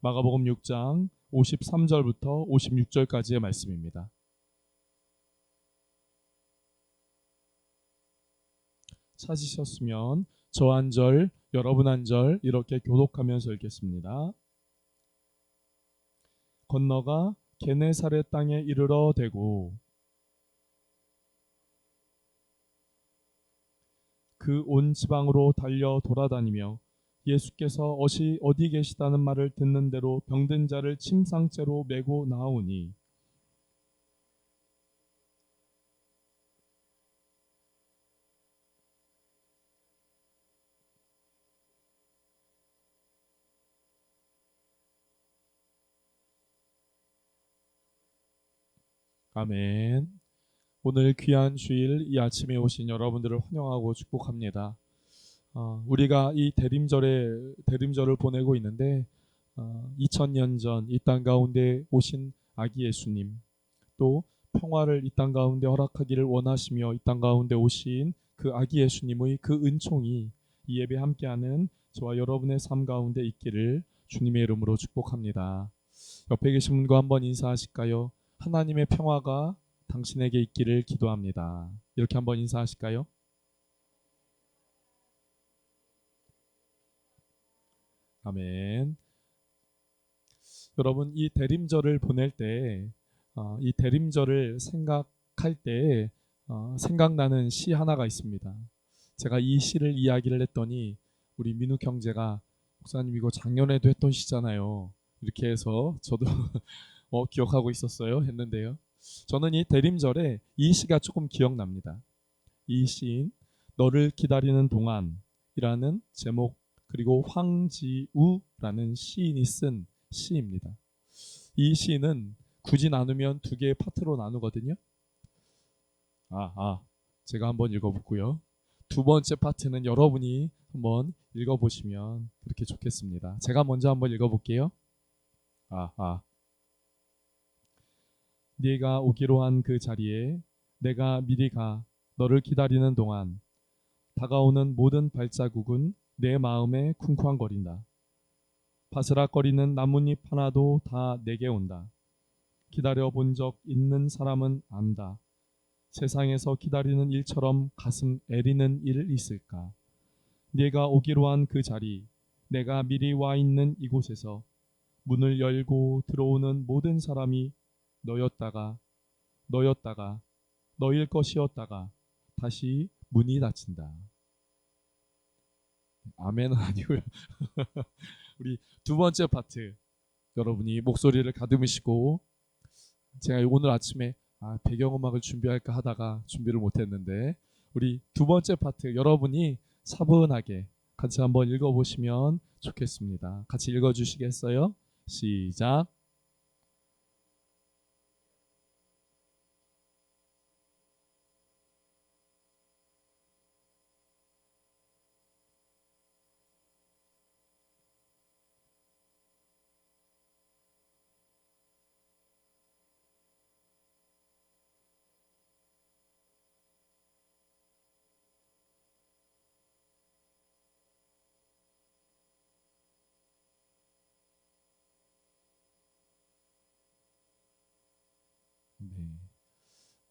마가복음 6장 53절부터 56절까지의 말씀입니다. 찾으셨으면 저 한 절, 여러분 한 절 이렇게 교독하면서 읽겠습니다. 건너가 게네사렛 땅에 이르러 대고 그 온 지방으로 달려 돌아다니며 예수께서 어시 어디 계시다는 말을 듣는 대로 병든 자를 침상째로 메고 나오니 아멘. 오늘 귀한 주일 이 아침에 오신 여러분들을 환영하고 축복합니다. 어, 우리가 이 대림절에 대림절을 보내고 있는데 어, 2000년 전 이 땅 가운데 오신 아기 예수님 또 평화를 이 땅 가운데 허락하기를 원하시며 이 땅 가운데 오신 그 아기 예수님의 그 은총이 이 예배 함께하는 저와 여러분의 삶 가운데 있기를 주님의 이름으로 축복합니다. 옆에 계신 분과 한번 인사하실까요? 하나님의 평화가 당신에게 있기를 기도합니다. 이렇게 한번 인사하실까요? 아멘. 여러분 이 대림절을 보낼 때, 어, 이 대림절을 생각할 때 어, 생각나는 시 하나가 있습니다. 제가 이 시를 이야기를 했더니 우리 민욱 형제가 목사님 이거 작년에도 했던 시잖아요. 이렇게 해서 저도 어, 기억하고 있었어요 했는데요. 저는 이 대림절에 이 시가 조금 기억납니다. 이 시인 너를 기다리는 동안이라는 제목 그리고 황지우라는 시인이 쓴 시입니다. 이 시는 굳이 나누면 두 개의 파트로 나누거든요. 아, 아, 제가 한번 읽어볼고요. 두 번째 파트는 여러분이 한번 읽어보시면 그렇게 좋겠습니다. 제가 먼저 한번 읽어볼게요. 아, 아. 네가 오기로 한 그 자리에 내가 미리 가 너를 기다리는 동안 다가오는 모든 발자국은 내 마음에 쿵쾅거린다. 바스락거리는 나뭇잎 하나도 다 내게 온다. 기다려 본 적 있는 사람은 안다. 세상에서 기다리는 일처럼 가슴 애리는 일 있을까? 네가 오기로 한 그 자리, 내가 미리 와 있는 이곳에서 문을 열고 들어오는 모든 사람이 너였다가 너였다가 너일 것이었다가 다시 문이 닫힌다. 아멘은 아니고요. 우리 두 번째 파트 여러분이 목소리를 가듬으시고 제가 오늘 아침에 아, 배경음악을 준비할까 하다가 준비를 못했는데 우리 두 번째 파트 여러분이 차분하게 같이 한번 읽어보시면 좋겠습니다. 같이 읽어주시겠어요? 시작.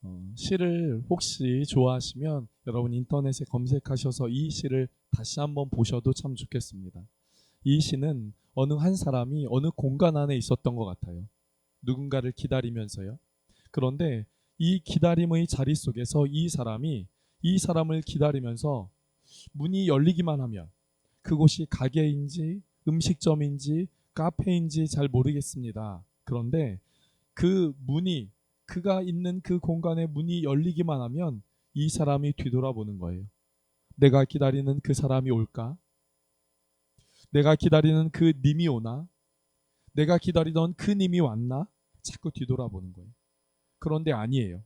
어, 시를 혹시 좋아하시면 여러분 인터넷에 검색하셔서 이 시를 다시 한번 보셔도 참 좋겠습니다. 이 시는 어느 한 사람이 어느 공간 안에 있었던 것 같아요. 누군가를 기다리면서요. 그런데 이 기다림의 자리 속에서 이 사람이 이 사람을 기다리면서 문이 열리기만 하면 그곳이 가게인지 음식점인지 카페인지 잘 모르겠습니다. 그런데 그 문이 그가 있는 그 공간에 문이 열리기만 하면 이 사람이 뒤돌아보는 거예요. 내가 기다리는 그 사람이 올까? 내가 기다리는 그 님이 오나? 내가 기다리던 그 님이 왔나? 자꾸 뒤돌아보는 거예요. 그런데 아니에요.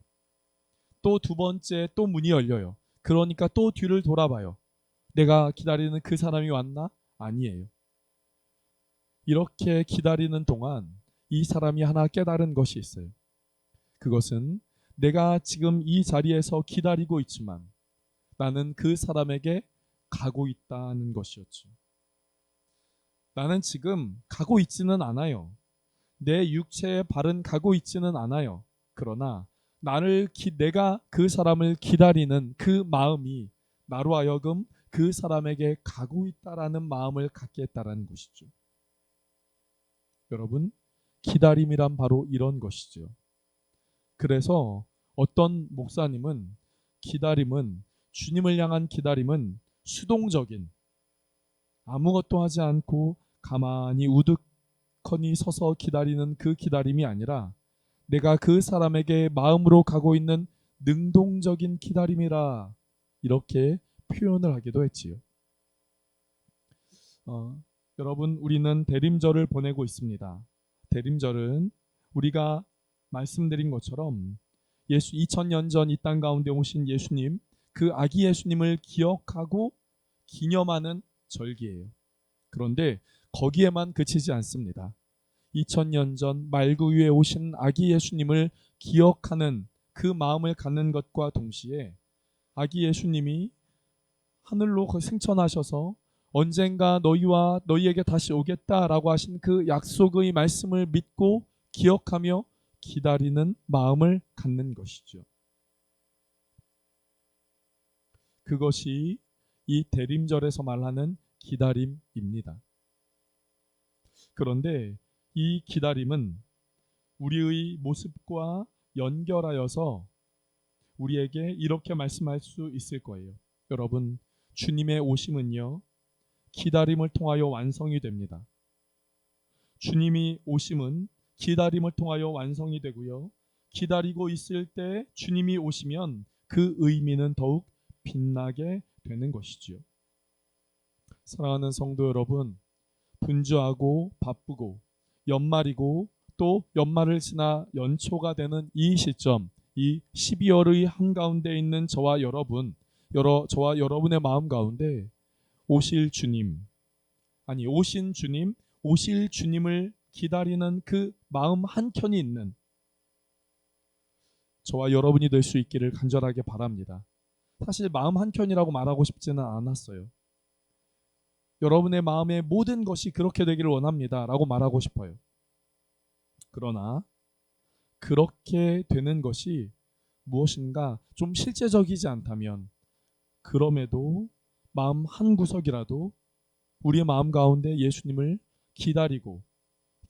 또 두 번째 또 문이 열려요. 그러니까 또 뒤를 돌아봐요. 내가 기다리는 그 사람이 왔나? 아니에요. 이렇게 기다리는 동안 이 사람이 하나 깨달은 것이 있어요. 그것은 내가 지금 이 자리에서 기다리고 있지만 나는 그 사람에게 가고 있다는 것이었죠. 나는 지금 가고 있지는 않아요. 내 육체의 발은 가고 있지는 않아요. 그러나 나를 기, 내가 그 사람을 기다리는 그 마음이 나로 하여금 그 사람에게 가고 있다라는 마음을 갖게 했다라는 것이죠. 여러분, 기다림이란 바로 이런 것이죠. 그래서 어떤 목사님은 기다림은 주님을 향한 기다림은 수동적인 아무것도 하지 않고 가만히 우두커니 서서 기다리는 그 기다림이 아니라 내가 그 사람에게 마음으로 가고 있는 능동적인 기다림이라 이렇게 표현을 하기도 했지요. 어, 여러분 우리는 대림절을 보내고 있습니다. 대림절은 우리가 말씀드린 것처럼 예수 2000년 전 이 땅 가운데 오신 예수님 그 아기 예수님을 기억하고 기념하는 절기예요. 그런데 거기에만 그치지 않습니다. 2000년 전 말구 위에 오신 아기 예수님을 기억하는 그 마음을 갖는 것과 동시에 아기 예수님이 하늘로 승천하셔서 언젠가 너희와 너희에게 다시 오겠다라고 하신 그 약속의 말씀을 믿고 기억하며 기다리는 마음을 갖는 것이죠. 그것이 이 대림절에서 말하는 기다림입니다. 그런데 이 기다림은 우리의 모습과 연결하여서 우리에게 이렇게 말씀할 수 있을 거예요. 여러분, 주님의 오심은요, 기다림을 통하여 완성이 됩니다. 주님이 오심은 기다림을 통하여 완성이 되고요. 기다리고 있을 때 주님이 오시면 그 의미는 더욱 빛나게 되는 것이지요. 사랑하는 성도 여러분, 분주하고 바쁘고 연말이고 또 연말을 지나 연초가 되는 이 시점, 이 12월의 한가운데 있는 저와 여러분, 여러 저와 여러분의 마음 가운데 오실 주님, 아니 오신 주님, 오실 주님을 기다리는 그 마음 한켠이 있는 저와 여러분이 될 수 있기를 간절하게 바랍니다. 사실 마음 한켠이라고 말하고 싶지는 않았어요. 여러분의 마음의 모든 것이 그렇게 되기를 원합니다. 라고 말하고 싶어요. 그러나 그렇게 되는 것이 무엇인가 좀 실제적이지 않다면 그럼에도 마음 한 구석이라도 우리의 마음 가운데 예수님을 기다리고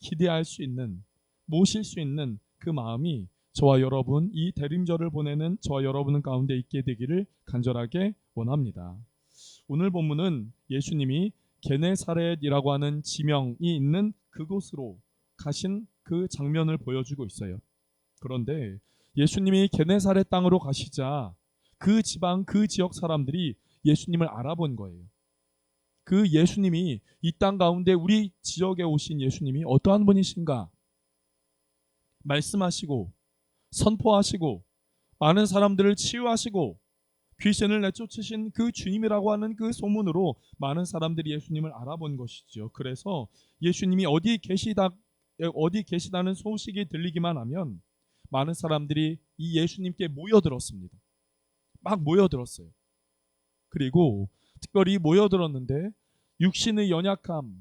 기대할 수 있는 모실 수 있는 그 마음이 저와 여러분 이 대림절을 보내는 저와 여러분 가운데 있게 되기를 간절하게 원합니다. 오늘 본문은 예수님이 게네사렛이라고 하는 지명이 있는 그곳으로 가신 그 장면을 보여주고 있어요. 그런데 예수님이 게네사렛 땅으로 가시자 그 지방 그 지역 사람들이 예수님을 알아본 거예요. 그 예수님이 이 땅 가운데 우리 지역에 오신 예수님이 어떠한 분이신가 말씀하시고 선포하시고 많은 사람들을 치유하시고 귀신을 내쫓으신 그 주님이라고 하는 그 소문으로 많은 사람들이 예수님을 알아본 것이죠. 그래서 예수님이 어디 계시다 어디 계시다는 소식이 들리기만 하면 많은 사람들이 이 예수님께 모여들었습니다. 막 모여들었어요. 그리고 특별히 모여들었는데 육신의 연약함,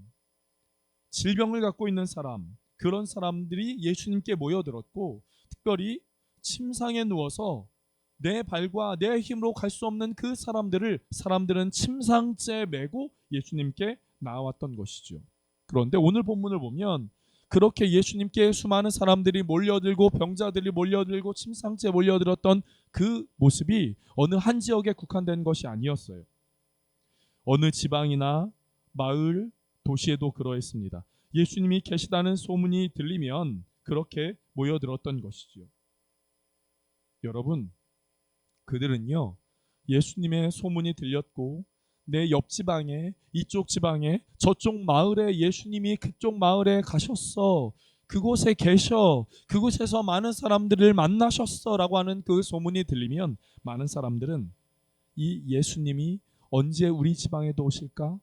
질병을 갖고 있는 사람, 그런 사람들이 예수님께 모여들었고 특별히 침상에 누워서 내 발과 내 힘으로 갈 수 없는 그 사람들을 사람들은 침상째 메고 예수님께 나왔던 것이죠. 그런데 오늘 본문을 보면 그렇게 예수님께 수많은 사람들이 몰려들고 병자들이 몰려들고 침상째 몰려들었던 그 모습이 어느 한 지역에 국한된 것이 아니었어요. 어느 지방이나 마을, 도시에도 그러했습니다. 예수님이 계시다는 소문이 들리면 그렇게 모여들었던 것이죠. 여러분, 그들은요, 예수님의 소문이 들렸고, 내 옆 지방에, 이쪽 지방에, 저쪽 마을에 예수님이 그쪽 마을에 가셨어. 그곳에 계셔. 그곳에서 많은 사람들을 만나셨어. 라고 하는 그 소문이 들리면 많은 사람들은 이 예수님이 언제 우리 지방에도 오실까?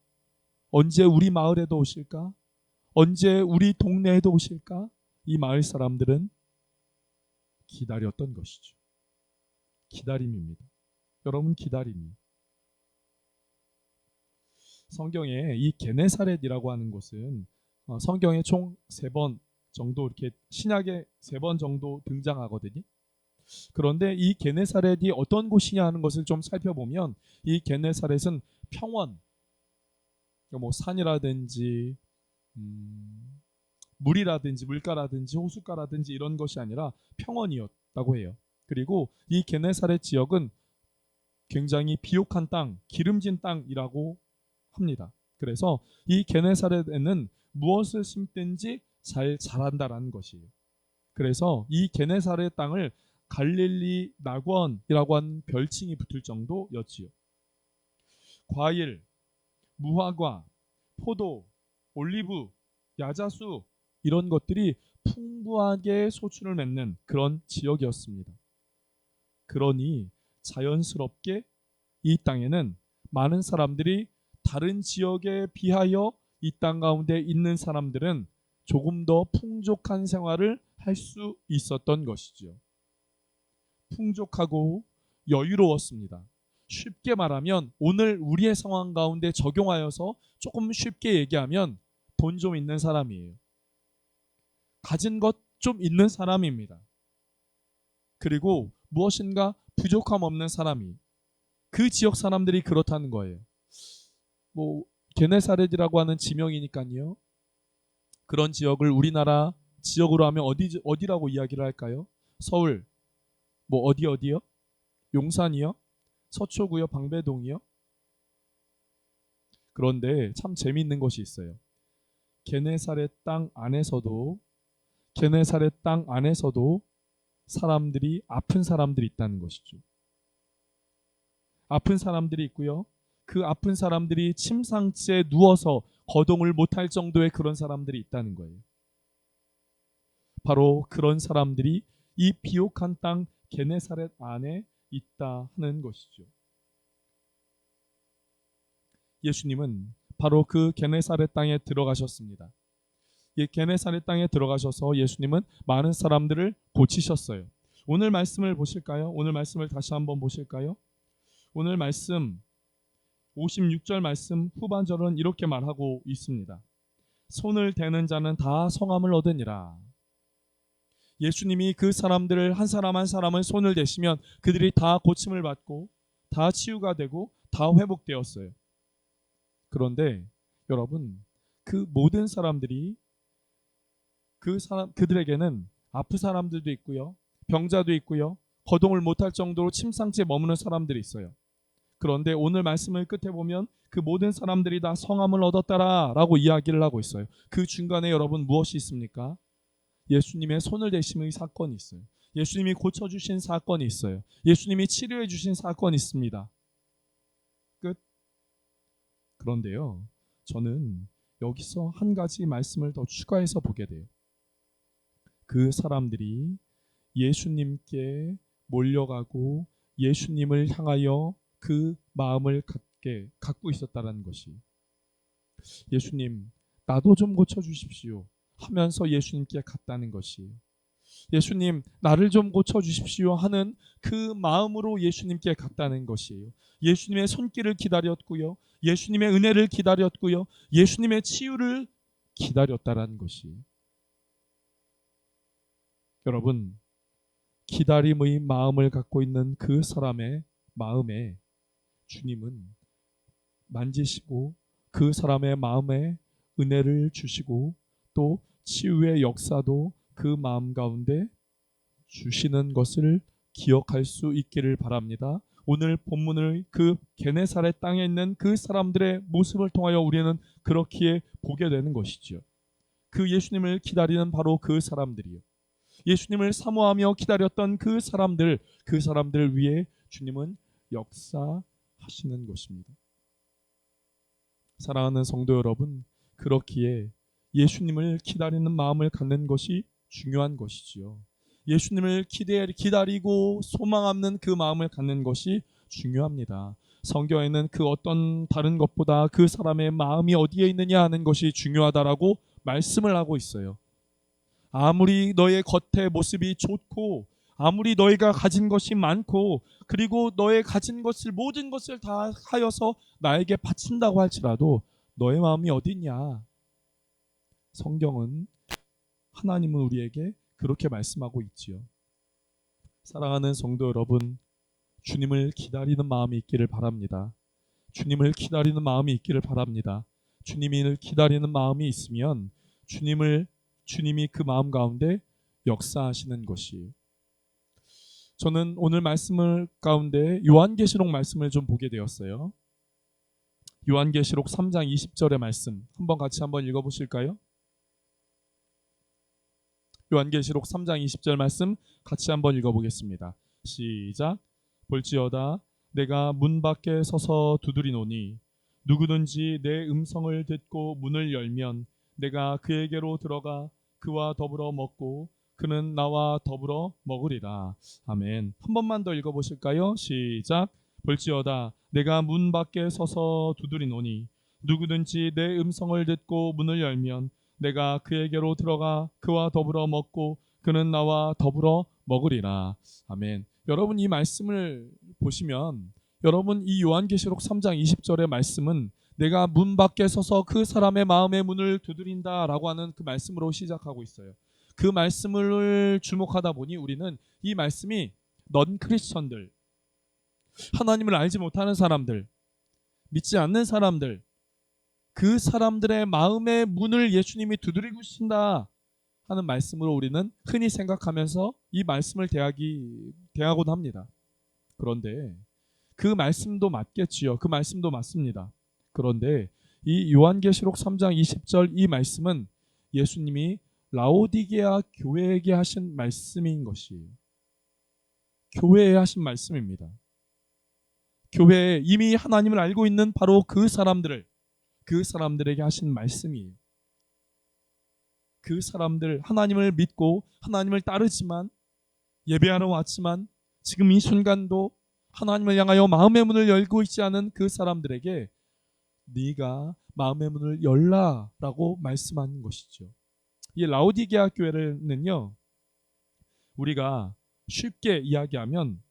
언제 우리 마을에도 오실까? 언제 우리 동네에도 오실까? 이 마을 사람들은 기다렸던 것이죠. 기다림입니다. 여러분 기다림이. 성경에 이 게네사렛이라고 하는 곳은 어, 성경에 총 세 번 정도 이렇게 신약에 세 번 정도 등장하거든요. 그런데 이 게네사렛이 어떤 곳이냐 하는 것을 좀 살펴보면 이 게네사렛은 평원, 뭐 산이라든지 음, 물이라든지 물가라든지 호숫가라든지 이런 것이 아니라 평원이었다고 해요. 그리고 이 게네사렛 지역은 굉장히 비옥한 땅, 기름진 땅이라고 합니다. 그래서 이 게네사렛에는 무엇을 심든지 잘 자란다라는 것이에요. 그래서 이 게네사렛 땅을 갈릴리 낙원이라고 한 별칭이 붙을 정도였지요. 과일, 무화과, 포도, 올리브, 야자수 이런 것들이 풍부하게 소출을 맺는 그런 지역이었습니다. 그러니 자연스럽게 이 땅에는 많은 사람들이 다른 지역에 비하여 이 땅 가운데 있는 사람들은 조금 더 풍족한 생활을 할 수 있었던 것이죠. 풍족하고 여유로웠습니다. 쉽게 말하면 오늘 우리의 상황 가운데 적용하여서 조금 쉽게 얘기하면 돈 좀 있는 사람이에요. 가진 것 좀 있는 사람입니다. 그리고 무엇인가 부족함 없는 사람이 그 지역 사람들이 그렇다는 거예요. 뭐 게네사렛이라고 하는 지명이니까요. 그런 지역을 우리나라 지역으로 하면 어디 어디라고 이야기를 할까요? 서울 뭐 어디 어디요? 용산이요? 서초구요? 방배동이요? 그런데 참 재미있는 것이 있어요. 게네사렛 땅 안에서도 게네사렛 땅 안에서도 사람들이 아픈 사람들이 있다는 것이죠. 아픈 사람들이 있고요. 그 아픈 사람들이 침상지에 누워서 거동을 못할 정도의 그런 사람들이 있다는 거예요. 바로 그런 사람들이 이 비옥한 땅 게네사렛 안에 있다 하는 것이죠. 예수님은 바로 그 게네사렛 땅에 들어가셨습니다. 이 게네사렛 땅에 들어가셔서 예수님은 많은 사람들을 고치셨어요. 오늘 말씀을 보실까요? 오늘 말씀을 다시 한번 보실까요? 오늘 말씀 56절 말씀 후반절은 이렇게 말하고 있습니다. 손을 대는 자는 다 성함을 얻으니라. 예수님이 그 사람들을 한 사람 한 사람을 손을 대시면 그들이 다 고침을 받고 다 치유가 되고 다 회복되었어요. 그런데 여러분 그 모든 사람들이 그 사람 그들에게는 아픈 사람들도 있고요. 병자도 있고요. 거동을 못할 정도로 침상지에 머무는 사람들이 있어요. 그런데 오늘 말씀을 끝에 보면 그 모든 사람들이 다 성함을 얻었다라고 이야기를 하고 있어요. 그 중간에 여러분 무엇이 있습니까? 예수님의 손을 대심의 사건이 있어요. 예수님이 고쳐주신 사건이 있어요. 예수님이 치료해 주신 사건이 있습니다. 끝. 그런데요, 저는 여기서 한 가지 말씀을 더 추가해서 보게 돼요. 그 사람들이 예수님께 몰려가고 예수님을 향하여 그 마음을 갖게 갖고 있었다라는 것이 예수님 나도 좀 고쳐 주십시오 하면서 예수님께 갔다는 것이 예수님 나를 좀 고쳐 주십시오 하는 그 마음으로 예수님께 갔다는 것이에요. 예수님의 손길을 기다렸고요. 예수님의 은혜를 기다렸고요. 예수님의 치유를 기다렸다라는 것이 여러분 기다림의 마음을 갖고 있는 그 사람의 마음에 주님은 만지시고 그 사람의 마음에 은혜를 주시고 또 치유의 역사도 그 마음 가운데 주시는 것을 기억할 수 있기를 바랍니다. 오늘 본문을 그 게네사렛 땅에 있는 그 사람들의 모습을 통하여 우리는 그렇기에 보게 되는 것이지요. 그 예수님을 기다리는 바로 그 사람들이요. 예수님을 사모하며 기다렸던 그 사람들, 그 사람들 위해 주님은 역사하시는 것입니다. 사랑하는 성도 여러분, 그렇기에 예수님을 기다리는 마음을 갖는 것이 중요한 것이지요. 예수님을 기다리고 소망 없는 그 마음을 갖는 것이 중요합니다. 성경에는 그 어떤 다른 것보다 그 사람의 마음이 어디에 있느냐 하는 것이 중요하다라고 말씀을 하고 있어요. 아무리 너의 겉의 모습이 좋고 아무리 너희가 가진 것이 많고 그리고 너의 가진 것을 모든 것을 다 하여서 나에게 바친다고 할지라도 너의 마음이 어디냐? 성경은 하나님은 우리에게 그렇게 말씀하고 있지요. 사랑하는 성도 여러분, 주님을 기다리는 마음이 있기를 바랍니다. 주님을 기다리는 마음이 있기를 바랍니다. 주님을 기다리는 마음이 있으면 주님을 주님이 그 마음 가운데 역사하시는 것이 저는 오늘 말씀을 가운데 요한계시록 말씀을 좀 보게 되었어요. 요한계시록 3장 20절의 말씀 한번 같이 한번 읽어 보실까요? 요한계시록 3장 20절 말씀 같이 한번 읽어 보겠습니다. 시작. 볼지어다 내가 문 밖에 서서 두드리노니 누구든지 내 음성을 듣고 문을 열면 내가 그에게로 들어가 그와 더불어 먹고 그는 나와 더불어 먹으리라. 아멘. 한 번만 더 읽어 보실까요? 시작. 볼지어다 내가 문 밖에 서서 두드리노니 누구든지 내 음성을 듣고 문을 열면 내가 그에게로 들어가 그와 더불어 먹고 그는 나와 더불어 먹으리라. 아멘. 여러분 이 말씀을 보시면 여러분 이 요한계시록 3장 20절의 말씀은 내가 문 밖에 서서 그 사람의 마음의 문을 두드린다라고 하는 그 말씀으로 시작하고 있어요. 그 말씀을 주목하다 보니 우리는 이 말씀이 넌 크리스천들 하나님을 알지 못하는 사람들 믿지 않는 사람들 그 사람들의 마음의 문을 예수님이 두드리고 계신다 하는 말씀으로 우리는 흔히 생각하면서 이 말씀을 대하기 대하곤 합니다. 그런데 그 말씀도 맞겠지요. 그 말씀도 맞습니다. 그런데 이 요한계시록 3장 20절 이 말씀은 예수님이 라오디게아 교회에게 하신 말씀인 것이에요. 교회에 하신 말씀입니다. 교회에 이미 하나님을 알고 있는 바로 그 사람들을 그 사람들에게 하신 말씀이에요. 그 사람들 하나님을 믿고 하나님을 따르지만 예배하러 왔지만 지금 이 순간도 하나님을 향하여 마음의 문을 열고 있지 않은 그 사람들에게 네가 마음의 문을 열라라고 말씀하는 것이죠. 이 라오디게아 교회는요. 우리가 쉽게 이야기하면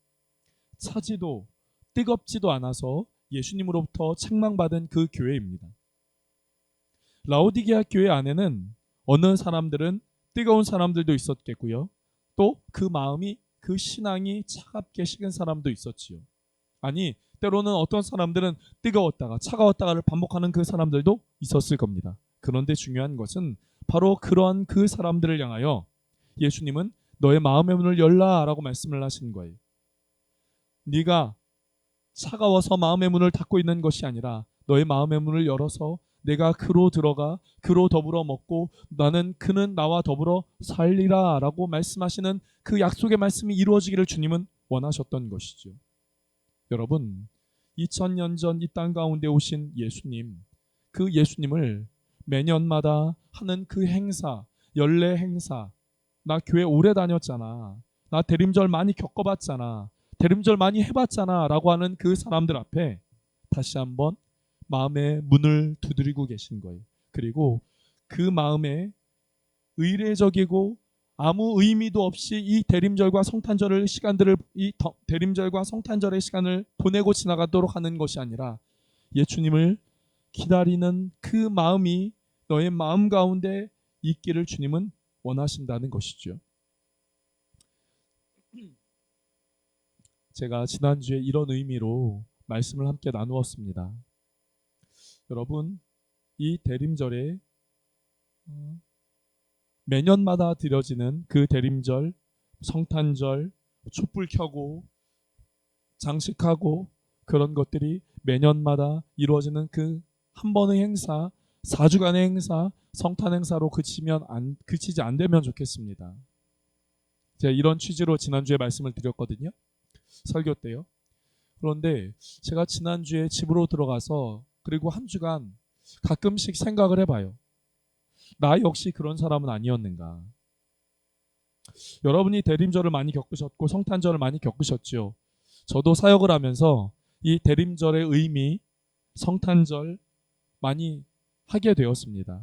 차지도 뜨겁지도 않아서 예수님으로부터 책망받은 그 교회입니다. 라오디게아 교회 안에는 어느 사람들은 뜨거운 사람들도 있었겠고요. 또 그 마음이 그 신앙이 차갑게 식은 사람도 있었지요. 아니 때로는 어떤 사람들은 뜨거웠다가 차가웠다가를 반복하는 그 사람들도 있었을 겁니다. 그런데 중요한 것은 바로 그러한 그 사람들을 향하여 예수님은 너의 마음의 문을 열라라고 말씀을 하신 거예요. 네가 차가워서 마음의 문을 닫고 있는 것이 아니라 너의 마음의 문을 열어서 내가 그로 들어가 그로 더불어 먹고 나는 그는 나와 더불어 살리라라고 말씀하시는 그 약속의 말씀이 이루어지기를 주님은 원하셨던 것이죠. 여러분, 2000년 전 이 땅 가운데 오신 예수님, 그 예수님을 매년마다 하는 그 행사, 연례 행사, 나 교회 오래 다녔잖아. 나 대림절 많이 겪어봤잖아. 대림절 많이 해봤잖아. 라고 하는 그 사람들 앞에 다시 한번 마음의 문을 두드리고 계신 거예요. 그리고 그 마음에 의례적이고 아무 의미도 없이 이 대림절과 성탄절을 시간들을 이 대림절과 성탄절의 시간을 보내고 지나가도록 하는 것이 아니라 예수님을 기다리는 그 마음이 너의 마음 가운데 있기를 주님은 원하신다는 것이죠. 제가 지난주에 이런 의미로 말씀을 함께 나누었습니다. 여러분, 이 대림절에 어, 매년마다 드려지는 그 대림절, 성탄절, 촛불 켜고 장식하고 그런 것들이 매년마다 이루어지는 그 한 번의 행사, 4주간의 행사, 성탄 행사로 그치면 안 그치지 안 되면 좋겠습니다. 제가 이런 취지로 지난주에 말씀을 드렸거든요. 설교 때요. 그런데 제가 지난주에 집으로 들어가서 그리고 한 주간 가끔씩 생각을 해봐요. 나 역시 그런 사람은 아니었는가. 여러분이 대림절을 많이 겪으셨고 성탄절을 많이 겪으셨죠. 저도 사역을 하면서 이 대림절의 의미, 성탄절 많이 하게 되었습니다.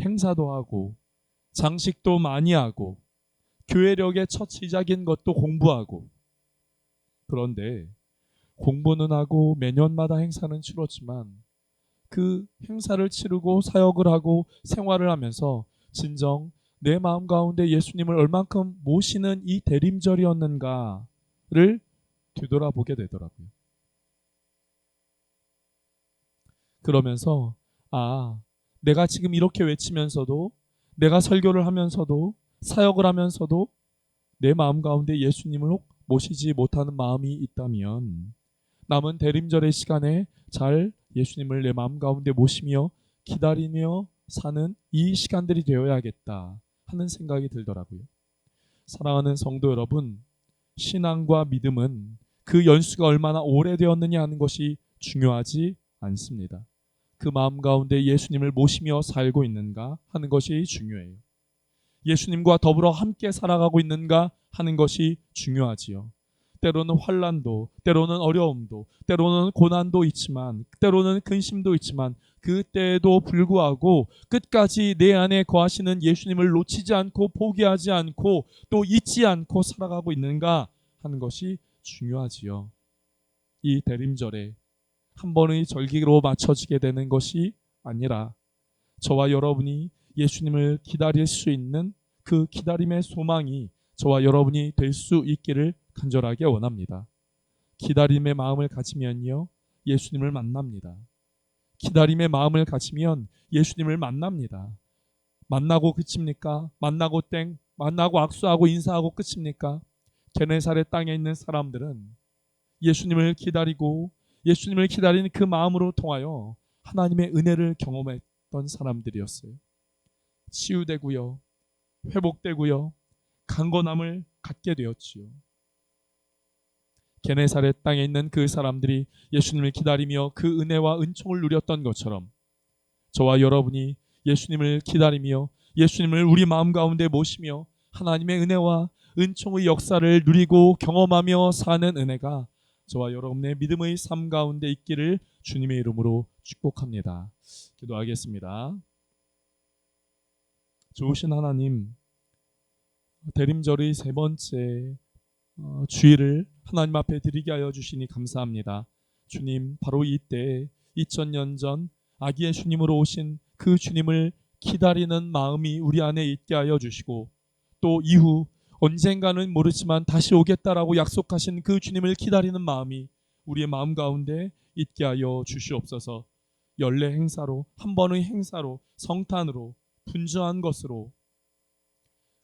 행사도 하고 장식도 많이 하고 교회력의 첫 시작인 것도 공부하고 그런데 공부는 하고 매년마다 행사는 치렀지만 그 행사를 치르고 사역을 하고 생활을 하면서 진정 내 마음 가운데 예수님을 얼만큼 모시는 이 대림절이었는가를 되돌아보게 되더라고요. 그러면서 아, 내가 지금 이렇게 외치면서도 내가 설교를 하면서도 사역을 하면서도 내 마음 가운데 예수님을 혹 모시지 못하는 마음이 있다면 남은 대림절의 시간에 잘 예수님을 내 마음 가운데 모시며 기다리며 사는 이 시간들이 되어야겠다 하는 생각이 들더라고요. 사랑하는 성도 여러분, 신앙과 믿음은 그 연수가 얼마나 오래되었느냐 하는 것이 중요하지 않습니다. 그 마음 가운데 예수님을 모시며 살고 있는가 하는 것이 중요해요. 예수님과 더불어 함께 살아가고 있는가 하는 것이 중요하지요. 때로는 환란도, 때로는 어려움도, 때로는 고난도 있지만, 때로는 근심도 있지만 그때에도 불구하고 끝까지 내 안에 거하시는 예수님을 놓치지 않고 포기하지 않고 또 잊지 않고 살아가고 있는가 하는 것이 중요하지요. 이 대림절에 한 번의 절기로 맞춰지게 되는 것이 아니라 저와 여러분이 예수님을 기다릴 수 있는 그 기다림의 소망이 저와 여러분이 될 수 있기를 간절하게 원합니다. 기다림의 마음을 가지면요 예수님을 만납니다. 기다림의 마음을 가지면 예수님을 만납니다. 만나고 그칩니까? 만나고 땡, 만나고 악수하고 인사하고 끝입니까? 게네사렛 땅에 있는 사람들은 예수님을 기다리고 예수님을 기다리는 그 마음으로 통하여 하나님의 은혜를 경험했던 사람들이었어요. 치유되고요. 회복되고요. 강건함을 갖게 되었지요. 게네사렛 땅에 있는 그 사람들이 예수님을 기다리며 그 은혜와 은총을 누렸던 것처럼 저와 여러분이 예수님을 기다리며 예수님을 우리 마음 가운데 모시며 하나님의 은혜와 은총의 역사를 누리고 경험하며 사는 은혜가 저와 여러분의 믿음의 삶 가운데 있기를 주님의 이름으로 축복합니다. 기도하겠습니다. 좋으신 하나님, 대림절의 세 번째 어, 주일을 하나님 앞에 드리게 하여 주시니 감사합니다. 주님, 바로 이때 2000년 전 아기 예수님으로 오신 그 주님을 기다리는 마음이 우리 안에 있게 하여 주시고 또 이후 언젠가는 모르지만 다시 오겠다라고 약속하신 그 주님을 기다리는 마음이 우리의 마음 가운데 있게 하여 주시옵소서. 연례 행사로 한 번의 행사로 성탄으로 분주한 것으로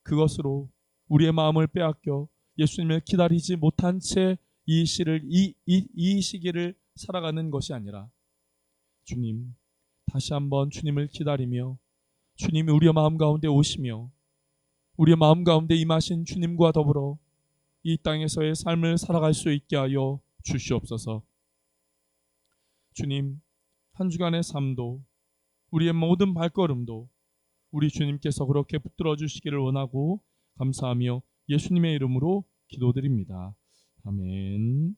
그것으로 우리의 마음을 빼앗겨 예수님을 기다리지 못한 채 이 시를 이, 이, 이 시기를 살아가는 것이 아니라 주님 다시 한번 주님을 기다리며 주님이 우리의 마음 가운데 오시며 우리의 마음 가운데 임하신 주님과 더불어 이 땅에서의 삶을 살아갈 수 있게 하여 주시옵소서. 주님, 한 주간의 삶도 우리의 모든 발걸음도 우리 주님께서 그렇게 붙들어 주시기를 원하고 감사하며 예수님의 이름으로 기도드립니다. 아멘.